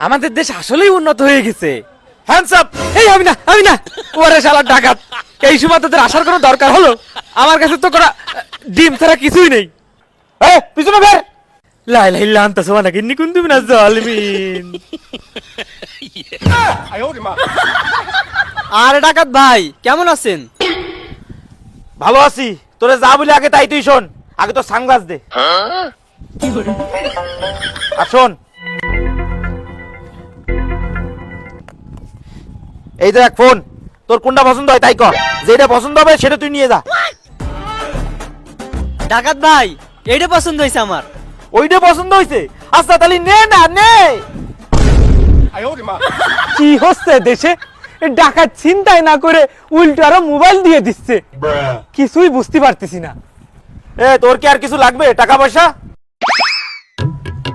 আমাদের দেশ আসলেই উন্নত হয়ে গেছে। হ্যান্ডস আপ এই আমি না আমি না। ওরে শালা ডাকাত। এই সময় তোদের আসার কোনো দরকার হলো? আমার কাছে তো করা ডিম ছাড়া কিছুই নেই। এ পিছনে বের! লাই লাই লান্ত সোয়া নাকি নিকুন তুমি না জলমিন? আরে ডাকাত ভাই কেমন আছেন? ভালো আছি। তোরে যা বলি আগে তাই তুই শোন। আগে তো সানগ্লাস দে। আর শোন এই দেখ ফোন। তোর কোনটা পছন্দ হয় তাই কর। যেটা পছন্দ হবে সেটা তুই নিয়ে যা। ডাকাত ভাই এইটা পছন্দ হয়েছে আমার। ওইটা পছন্দ হয়েছে আচ্ছা তাহলে নে না নে। কি হচ্ছে দেশে? ডাকাত চিন্তাই না করে উল্টো আরও মোবাইল দিয়ে দিচ্ছে। কিছুই বুঝতে পারতেছি না। এ তোর কি আর কিছু লাগবে? টাকা পয়সা?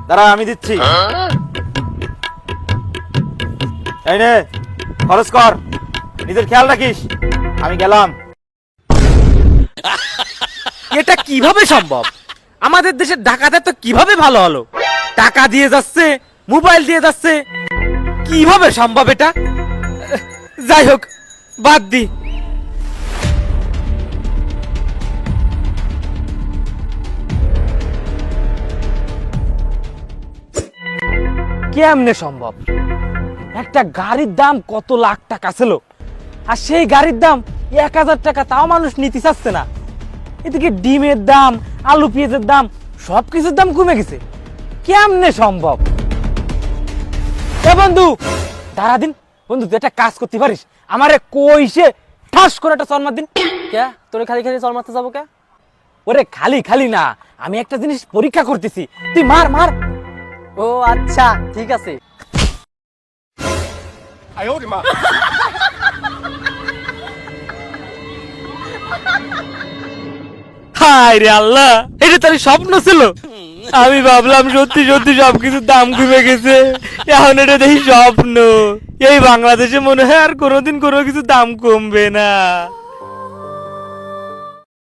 দাঁড়া আমি দিচ্ছি। এই নে খরচ কর। নিজের খেয়াল রাখিস। আমি গেলাম। এটা কীভাবে সম্ভব? আমাদের দেশের ডাকাতে তো কীভাবে ভালো হলো? টাকা দিয়ে যাচ্ছে, মোবাইল দিয়ে যাচ্ছে। কীভাবে সম্ভব এটা? যাই হোক, বাদ দি। কেমনে সম্ভব? একটা গাড়ির দাম কত লাখ টাকা ছিল? আর সেই গাড়ির দাম এক হাজার টাকা তাও মানুষ নিতে চাচ্ছে না। এদিকে ডিমের দাম আলু পেঁয়াজের দাম সব কিছুর দাম কমে গেছে। কেমনে সম্ভব? এ বন্ধু দাঁড়া দিন। বন্ধু তুই একটা কাজ করতে পারিস। আমারে কইসে ঠাস করে একটা চলমার দিন। কে? তোরে খালি খালি চল মারতে যাব কে? ওরে খালি খালি না আমি একটা জিনিস পরীক্ষা করতেছি। তুই মার মার। ও আচ্ছা ঠিক আছে। হায় রে আল্লাহ, এটা তার স্বপ্ন ছিল। আমি ভাবলাম, সত্যি সত্যি সবকিছুর দাম কমে গেছে। এখন এটা দেখি স্বপ্ন। এই বাংলাদেশে মনে হয় আর কোনোদিন কোনো কিছু দাম কমবে না।